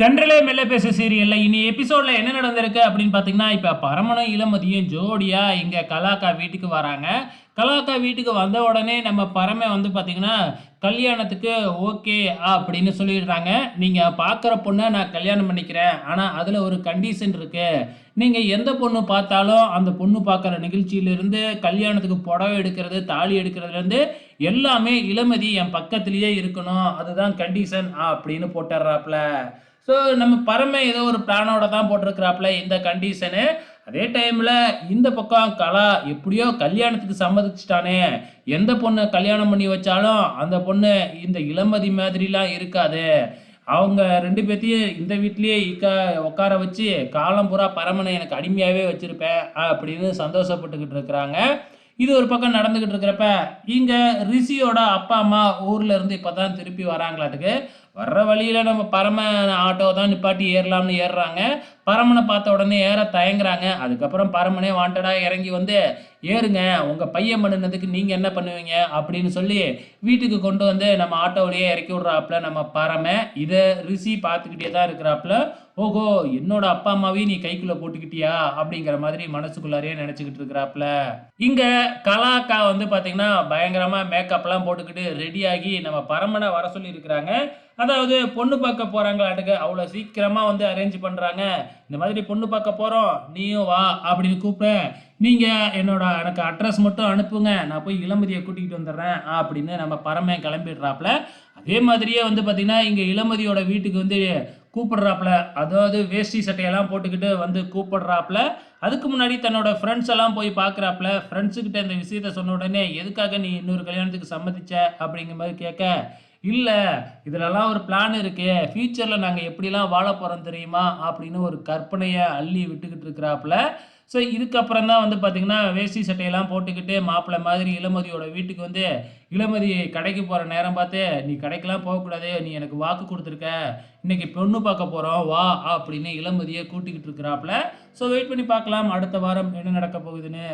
தென்றலே மெல்ல பேச சீரியல்ல. இனி எபிசோட்ல என்ன நடந்திருக்கு அப்படின்னு பார்த்தீங்கன்னா இப்போ பரமனும் இளமதியும் ஜோடியா இங்க கலாக்கா வீட்டுக்கு வராங்க. கலாக்கா வீட்டுக்கு வந்த உடனே நம்ம பரம வந்து பார்த்தீங்கன்னா கல்யாணத்துக்கு ஓகே அப்படின்னு சொல்லிடுறாங்க. நீங்க பார்க்குற பொண்ணை நான் கல்யாணம் பண்ணிக்கிறேன். ஆனால் அதில் ஒரு கண்டிஷன் இருக்கு. நீங்க எந்த பொண்ணு பார்த்தாலும் அந்த பொண்ணு பார்க்குற நிகழ்ச்சியிலிருந்து கல்யாணத்துக்கு புடவை எடுக்கிறது தாலி எடுக்கிறதுலேருந்து எல்லாமே இளமதி என் பக்கத்துலேயே இருக்கணும். அதுதான் கண்டிஷன் அப்படின்னு போட்டுடுறாப்புல. ஸோ நம்ம பரம ஏதோ ஒரு பிளானோட தான் போட்டிருக்கிறாப்புல இந்த கண்டிஷனு அதே டைமில் இந்த பக்கம் கலா எப்படியோ கல்யாணத்துக்கு சம்மதிச்சிட்டானே. எந்த பொண்ணை கல்யாணம் பண்ணி வச்சாலும் அந்த பொண்ணு இந்த இளமதி மாதிரிலாம் இருக்காது. அவங்க ரெண்டு பேர்த்தையும் இந்த வீட்லேயே இக்க உட்கார வச்சு காலம் பூரா பரமனை எனக்கு அடிமையாகவே வச்சுருப்பேன் அப்படின்னு சந்தோஷப்பட்டுக்கிட்டு இருக்கிறாங்க. இது ஒரு பக்கம் நடந்துக்கிட்டு இருக்கிறப்ப இங்கே ரிஷியோட அப்பா அம்மா ஊரில் இருந்து இப்போ தான் திருப்பி வராங்களாட்டுக்கு வர்ற வழியில் நம்ம பரம ஆட்டோ தான் நிப்பாட்டி ஏறலாம்னு ஏறுறாங்க. பரமனை பார்த்த உடனே ஏற தயங்குறாங்க. அதுக்கப்புறம் பரமனே வாண்டடாக இறங்கி வந்து ஏறுங்க உங்கள் பையன் பண்ணினதுக்கு நீங்கள் என்ன பண்ணுவீங்க? அப்படின்னு சொல்லி வீட்டுக்கு கொண்டு வந்து நம்ம ஆட்டோவிலேயே இறக்கி விட்றாப்புல நம்ம பரம. இதை ரிஷி பார்த்துக்கிட்டே தான் இருக்கிறாப்புல. ஓஹோ என்னோட அப்பா அம்மாவையும் நீ கைக்குள்ள போட்டுக்கிட்டியா? அப்படிங்கிற மாதிரி மனசுக்குள்ளாரையே நினச்சிக்கிட்டு இருக்கிறாப்புல. இங்க கலாக்கா வந்து பாத்தீங்கன்னா பயங்கரமா மேக்கப்லாம் போட்டுக்கிட்டு ரெடியாகி நம்ம பரமனை வர சொல்லி இருக்கிறாங்க அதாவது பொண்ணு பார்க்க போறாங்களாட்டுக்கு அவ்வளோ சீக்கிரமா வந்து அரேஞ்ச் பண்றாங்க. இந்த மாதிரி பொண்ணு பார்க்க போறோம். நீயும் வா அப்படின்னு கூப்பிட்டேன் நீங்க என்னோட எனக்கு அட்ரஸ் மட்டும் அனுப்புங்க. நான் போய் இளமதியை கூட்டிகிட்டு வந்துடுறேன் அப்படின்னு நம்ம பரமன் கிளம்பிடுறாப்புல. அதே மாதிரியே வந்து பார்த்தீங்கன்னா இங்கே இளமதியோட வீட்டுக்கு வந்து கூப்பிடுறாப்புல அதாவது வேஷ்டி சட்டையெல்லாம் போட்டுக்கிட்டு வந்து கூப்பிடுறாப்புல அதுக்கு முன்னாடி தன்னோட ஃப்ரெண்ட்ஸ் எல்லாம் போய் பார்க்குறாப்புல ஃப்ரெண்ட்ஸுக்கிட்ட இந்த விஷயத்த சொன்ன உடனே எதுக்காக நீ இன்னொரு கல்யாணத்துக்கு சம்மதிச்ச? அப்படிங்கிற மாதிரி கேட்க இல்லை இதிலலாம் ஒரு பிளான் இருக்கு ஃப்யூச்சரில் நாங்கள் எப்படிலாம் வாழ போகிறோம் தெரியுமா? அப்படின்னு ஒரு கற்பனையை அள்ளி விட்டுக்கிட்டு இருக்கிறாப்புல. ஸோ இதுக்கப்புறம் தான் வந்து பார்த்திங்கன்னா வேஷ்டி சட்டையெல்லாம் போட்டுக்கிட்டு மாப்பிள்ளை மாதிரி இளமதியோட வீட்டுக்கு வந்து இளமதி கடைக்கு போகிற நேரம் பார்த்து நீ கடைக்கெல்லாம் போகக்கூடாது நீ எனக்கு வாக்கு கொடுத்துருக்க. இன்றைக்கி பொண்ணு பார்க்க போகிறோம் வா அப்படின்னு இளமதியை கூட்டிக்கிட்டு இருக்கிறாப்புல. ஸோ வெயிட் பண்ணி பார்க்கலாம் அடுத்த வாரம் என்ன நடக்க போகுதுன்னு.